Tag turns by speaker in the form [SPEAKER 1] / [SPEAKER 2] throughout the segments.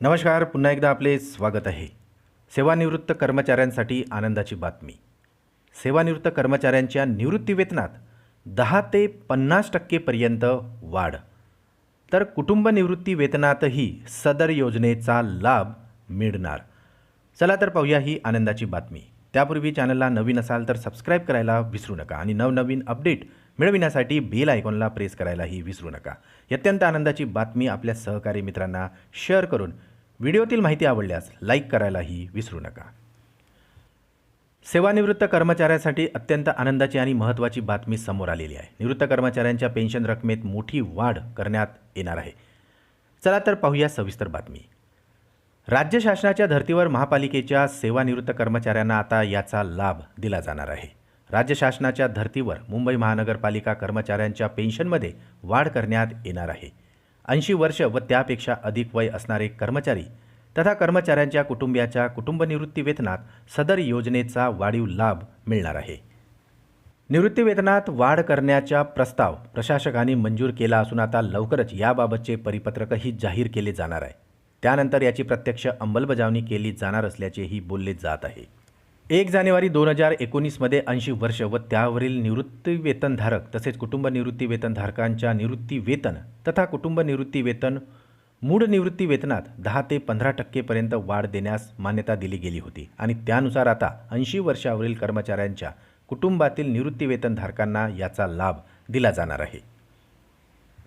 [SPEAKER 1] नमस्कार पुन्हा एकदा आपले स्वागत आहे. सेवानिवृत्त कर्मचाऱ्यांसाठी आनंदाची बातमी. सेवानिवृत्त कर्मचाऱ्यांच्या निवृत्तीवेतनात दहा ते पन्नास टक्केपर्यंत वाढ. तर कुटुंब निवृत्ती वेतनातही सदर योजनेचा लाभ मिळणार. चला तर पाहूया ही आनंदाची बातमी. त्यापूर्वी चॅनलला नवीन असाल तर सबस्क्राईब करायला विसरू नका आणि नवनवीन अपडेट मिळविण्यासाठी बेल आयकॉनला प्रेस करायलाही विसरू नका. अत्यंत आनंदाची बातमी आपल्या सहकारी मित्रांना शेअर करून व्हिडिओतील माहिती आवडल्यास लाईक करायलाही विसरू नका. सेवानिवृत्त कर्मचाऱ्यांसाठी अत्यंत आनंदाची आणि महत्त्वाची बातमी समोर आलेली आहे. निवृत्त कर्मचाऱ्यांच्या पेन्शन रकमेत मोठी वाढ करण्यात येणार आहे. चला तर पाहूया सविस्तर बातमी. राज्य शासनाच्या धर्तीवर महापालिकेच्या सेवानिवृत्त कर्मचाऱ्यांना आता याचा लाभ दिला जाणार आहे. राज्य शासनाच्या धर्तीवर मुंबई महानगरपालिका कर्मचाऱ्यांच्या पेन्शनमध्ये वाढ करण्यात येणार आहे. ऐंशी वर्ष व त्यापेक्षा अधिक वय असणारे कर्मचारी तथा कर्मचाऱ्यांच्या कुटुंबियाच्या कुटुंब वेतनात सदर योजनेचा वाढीव लाभ मिळणार आहे. निवृत्तीवेतनात वाढ करण्याचा प्रस्ताव प्रशासकांनी मंजूर केला असून आता लवकरच याबाबतचे परिपत्रकही जाहीर केले जाणार आहे. त्यानंतर याची प्रत्यक्ष अंमलबजावणी केली जाणार असल्याचेही बोलले जात आहे. एक जानेवारी दोन हजार एकोणीसमध्ये ऐंशी वर्ष व त्यावरील निवृत्तीवेतनधारक तसेच कुटुंब निवृत्तीवेतनधारकांच्या निवृत्तीवेतन तथा कुटुंब निवृत्तीवेतन मूळ निवृत्तीवेतनात दहा ते पंधरा टक्केपर्यंत वाढ देण्यास मान्यता दिली गेली होती. आणि त्यानुसार आता ऐंशी वर्षावरील कर्मचाऱ्यांच्या कुटुंबातील निवृत्तीवेतनधारकांना याचा लाभ दिला जाणार आहे.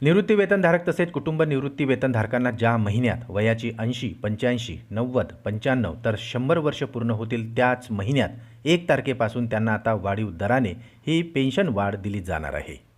[SPEAKER 1] निवृत्तीवेतनधारक तसेच कुटुंब निवृत्तीवेतनधारकांना ज्या महिन्यात वयाची ऐंशी पंच्याऐंशी नव्वद पंच्याण्णव तर शंभर वर्ष पूर्ण होतील त्याच महिन्यात एक तारखेपासून त्यांना आता वाढीव दराने ही पेन्शन वाढ दिली जाणार आहे.